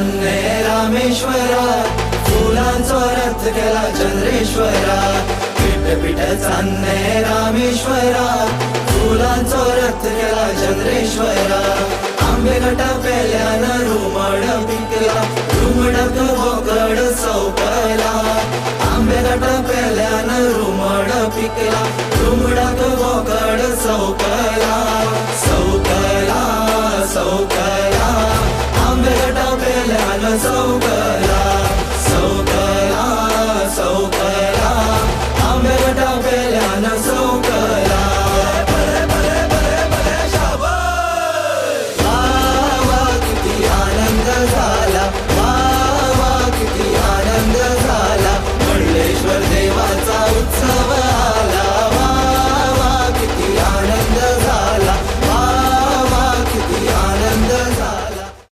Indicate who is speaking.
Speaker 1: चांदणे रामेश्वरा फुलांचो रथ केला चंद्रेश्वरा. पीठ पीठ रामेश्वरा फुलांचो रथ केला चंद्रेश्वरा. आंबे गटा पेल्यानं रुमड पिकला रुमडक बोकड चौकला आंबे गटा पेल्यानं रुमड पिकला रुमडक बोकड चौकला सौकला सौकला. was over.